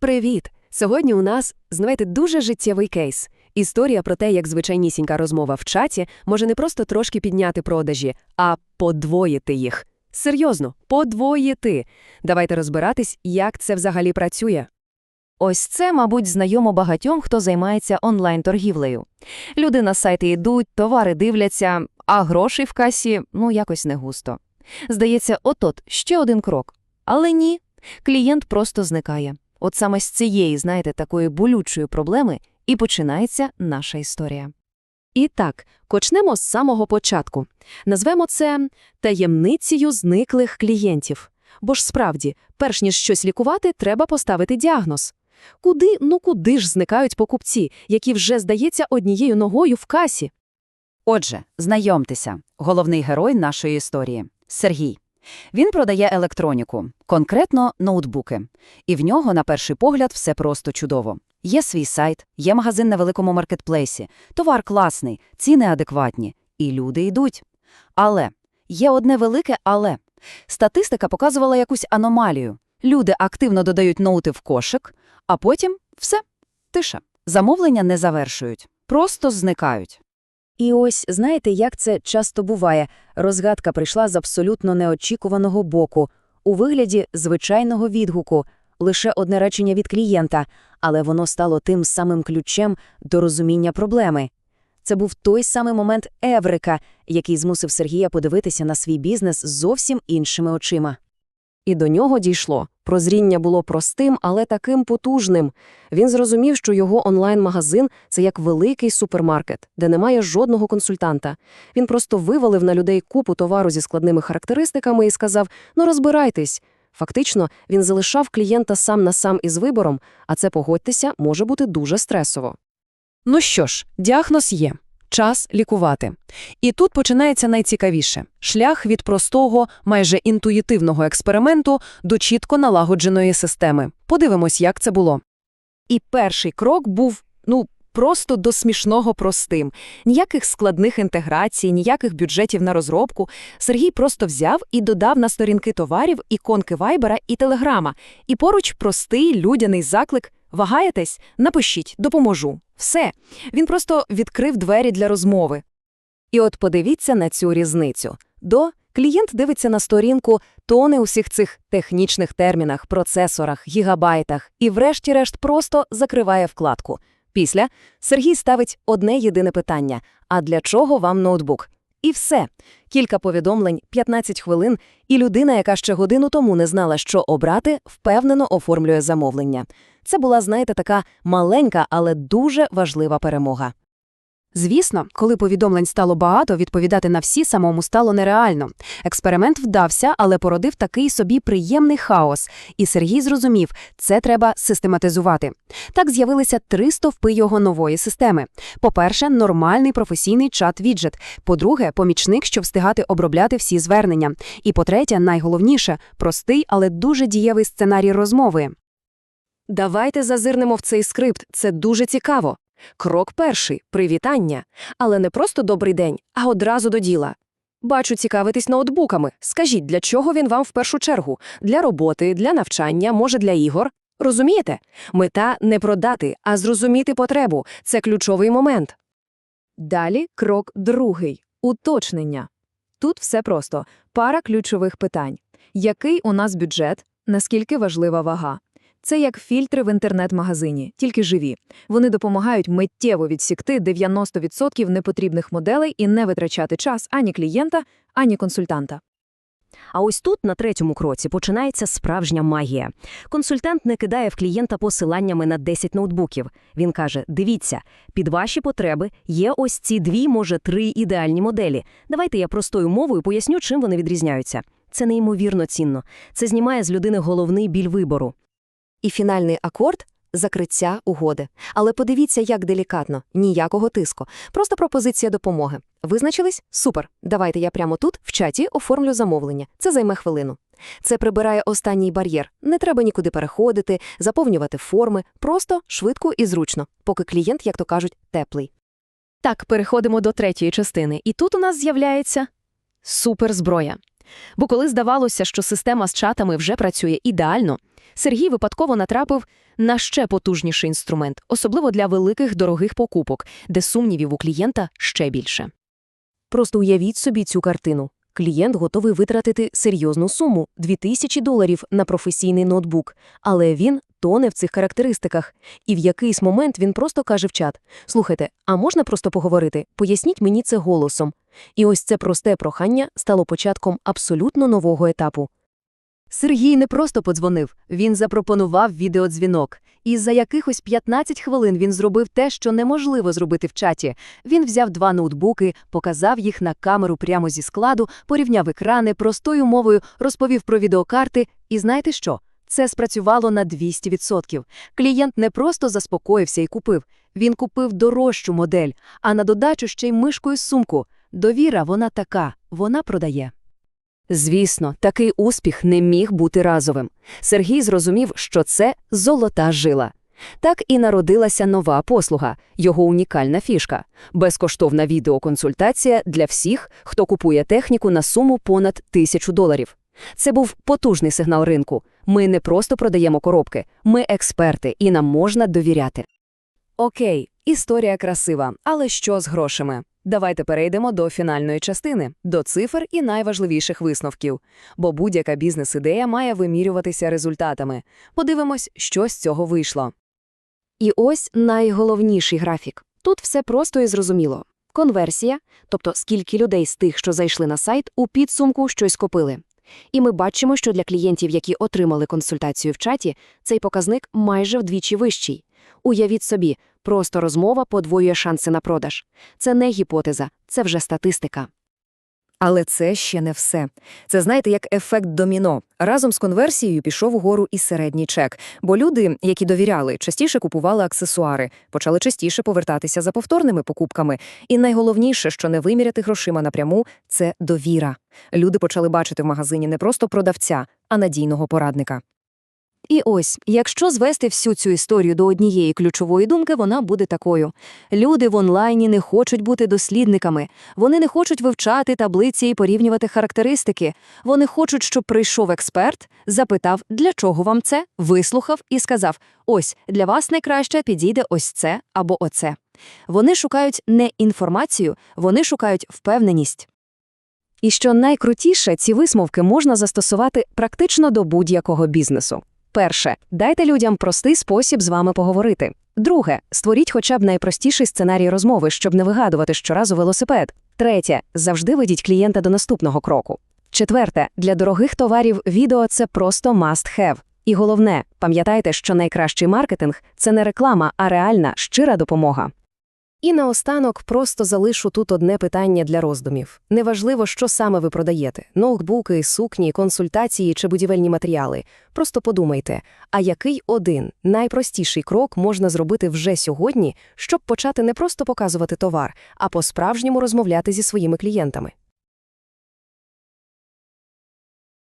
Привіт! Сьогодні у нас, знаєте, дуже життєвий кейс. Історія про те, як звичайнісінька розмова в чаті може не просто трошки підняти продажі, а подвоїти їх. Серйозно, подвоїти. Давайте розбиратись, як це взагалі працює. Ось це, мабуть, знайомо багатьом, хто займається онлайн-торгівлею. Люди на сайти йдуть, товари дивляться, а грошей в касі, ну, якось не густо. Здається, от-от, ще один крок. Але ні, клієнт просто зникає. От саме з цієї, знаєте, такої болючої проблеми і починається наша історія. І так, почнемо з самого початку. Назвемо це таємницею зниклих клієнтів. Бо ж справді, перш ніж щось лікувати, треба поставити діагноз. Куди, ну куди ж зникають покупці, які вже, здається, однією ногою в касі? Отже, знайомтеся, головний герой нашої історії – Сергій. Він продає електроніку, конкретно ноутбуки. І в нього, на перший погляд, все просто чудово. Є свій сайт, є магазин на великому маркетплейсі, товар класний, ціни адекватні, і люди йдуть. Але є одне велике але. Статистика показувала якусь аномалію. Люди активно додають ноути в кошик, а потім – все, тиша. Замовлення не завершують, просто зникають. І ось, знаєте, як це часто буває, розгадка прийшла з абсолютно неочікуваного боку, у вигляді звичайного відгуку, лише одне речення від клієнта, але воно стало тим самим ключем до розуміння проблеми. Це був той самий момент Еврика, який змусив Сергія подивитися на свій бізнес зовсім іншими очима. І до нього дійшло. Прозріння було простим, але таким потужним. Він зрозумів, що його онлайн-магазин – це як великий супермаркет, де немає жодного консультанта. Він просто вивалив на людей купу товару зі складними характеристиками і сказав «ну розбирайтесь». Фактично, він залишав клієнта сам на сам із вибором, а це, погодьтеся, може бути дуже стресово. Ну що ж, діагноз є. Час лікувати. І тут починається найцікавіше – шлях від простого, майже інтуїтивного експерименту до чітко налагодженої системи. Подивимось, як це було. І перший крок був, ну, просто до смішного простим. Ніяких складних інтеграцій, ніяких бюджетів на розробку. Сергій просто взяв і додав на сторінки товарів іконки Вайбера і Телеграма. І поруч простий людяний заклик «Вагаєтесь? Напишіть, допоможу». Все. Він просто відкрив двері для розмови. І от подивіться на цю різницю. До клієнт дивиться на сторінку, тоне усіх цих технічних термінах, процесорах, гігабайтах і врешті-решт просто закриває вкладку. Після Сергій ставить одне єдине питання – а для чого вам ноутбук? І все. Кілька повідомлень, 15 хвилин, і людина, яка ще годину тому не знала, що обрати, впевнено оформлює замовлення. Це була, знаєте, така маленька, але дуже важлива перемога. Звісно, коли повідомлень стало багато, відповідати на всі самому стало нереально. Експеримент вдався, але породив такий собі приємний хаос, і Сергій зрозумів, це треба систематизувати. Так з'явилися три стовпи його нової системи. По-перше, нормальний професійний чат-віджет. По-друге, помічник, щоб встигати обробляти всі звернення. І по-третє, найголовніше простий, але дуже дієвий сценарій розмови. Давайте зазирнемо в цей скрипт, це дуже цікаво. Крок перший – привітання. Але не просто добрий день, а одразу до діла. Бачу, цікавитись ноутбуками. Скажіть, для чого він вам в першу чергу? Для роботи, для навчання, може для ігор? Розумієте? Мета не продати, а зрозуміти потребу. Це ключовий момент. Далі крок другий – уточнення. Тут все просто. Пара ключових питань. Який у нас бюджет? Наскільки важлива вага? Це як фільтри в інтернет-магазині, тільки живі. Вони допомагають миттєво відсікти 90% непотрібних моделей і не витрачати час ані клієнта, ані консультанта. А ось тут, на третьому кроці, починається справжня магія. Консультант не кидає в клієнта посиланнями на 10 ноутбуків. Він каже: дивіться, під ваші потреби є ось ці дві, може, три ідеальні моделі. Давайте я простою мовою поясню, чим вони відрізняються. Це неймовірно цінно. Це знімає з людини головний біль вибору. І фінальний акорд закриття угоди. Але подивіться, як делікатно, ніякого тиску. Просто пропозиція допомоги. Визначились? Супер. Давайте я прямо тут, в чаті, оформлю замовлення. Це займе хвилину. Це прибирає останній бар'єр. Не треба нікуди переходити, заповнювати форми, просто швидко і зручно, поки клієнт, як то кажуть, теплий. Так, переходимо до третьої частини. І тут у нас з'являється суперзброя. Бо коли здавалося, що система з чатами вже працює ідеально, Сергій випадково натрапив на ще потужніший інструмент, особливо для великих дорогих покупок, де сумнівів у клієнта ще більше. Просто уявіть собі цю картину. Клієнт готовий витратити серйозну суму – 2000 доларів на професійний ноутбук, але він тоне в цих характеристиках. І в якийсь момент він просто каже в чат «Слухайте, а можна просто поговорити? Поясніть мені це голосом». І ось це просте прохання стало початком абсолютно нового етапу. Сергій не просто подзвонив, він запропонував відеодзвінок. І за якихось 15 хвилин він зробив те, що неможливо зробити в чаті. Він взяв два ноутбуки, показав їх на камеру прямо зі складу, порівняв екрани, простою мовою розповів про відеокарти. І знаєте що? Це спрацювало на 200%. Клієнт не просто заспокоївся і купив. Він купив дорожчу модель, а на додачу ще й мишку і сумку. Довіра, вона така, вона продає. Звісно, такий успіх не міг бути разовим. Сергій зрозумів, що це золота жила. Так і народилася нова послуга, його унікальна фішка – безкоштовна відеоконсультація для всіх, хто купує техніку на суму понад тисячу доларів. Це був потужний сигнал ринку. Ми не просто продаємо коробки, ми експерти, і нам можна довіряти. Окей, історія красива, але що з грошами? Давайте перейдемо до фінальної частини, до цифр і найважливіших висновків. Бо будь-яка бізнес-ідея має вимірюватися результатами. Подивимось, що з цього вийшло. І ось найголовніший графік. Тут все просто і зрозуміло. Конверсія, тобто скільки людей з тих, що зайшли на сайт, у підсумку щось купили. І ми бачимо, що для клієнтів, які отримали консультацію в чаті, цей показник майже вдвічі вищий. Уявіть собі, просто розмова подвоює шанси на продаж. Це не гіпотеза, це вже статистика. Але це ще не все. Це, знаєте, як ефект доміно. Разом з конверсією пішов угору і середній чек. Бо люди, які довіряли, частіше купували аксесуари, почали частіше повертатися за повторними покупками. І найголовніше, що не виміряти грошима напряму, це довіра. Люди почали бачити в магазині не просто продавця, а надійного порадника. І ось, якщо звести всю цю історію до однієї ключової думки, вона буде такою. Люди в онлайні не хочуть бути дослідниками, вони не хочуть вивчати таблиці і порівнювати характеристики. Вони хочуть, щоб прийшов експерт, запитав, для чого вам це, вислухав і сказав: ось, для вас найкраще підійде ось це або оце. Вони шукають не інформацію, вони шукають впевненість. І що найкрутіше, ці висновки можна застосувати практично до будь-якого бізнесу. Перше, дайте людям простий спосіб з вами поговорити. Друге, створіть хоча б найпростіший сценарій розмови, щоб не вигадувати щоразу велосипед. Третє, завжди ведіть клієнта до наступного кроку. Четверте, для дорогих товарів відео це просто must have. І головне, пам'ятайте, що найкращий маркетинг це не реклама, а реальна, щира допомога. І наостанок просто залишу тут одне питання для роздумів. Неважливо, що саме ви продаєте – ноутбуки, сукні, консультації чи будівельні матеріали. Просто подумайте, а який один найпростіший крок можна зробити вже сьогодні, щоб почати не просто показувати товар, а по-справжньому розмовляти зі своїми клієнтами?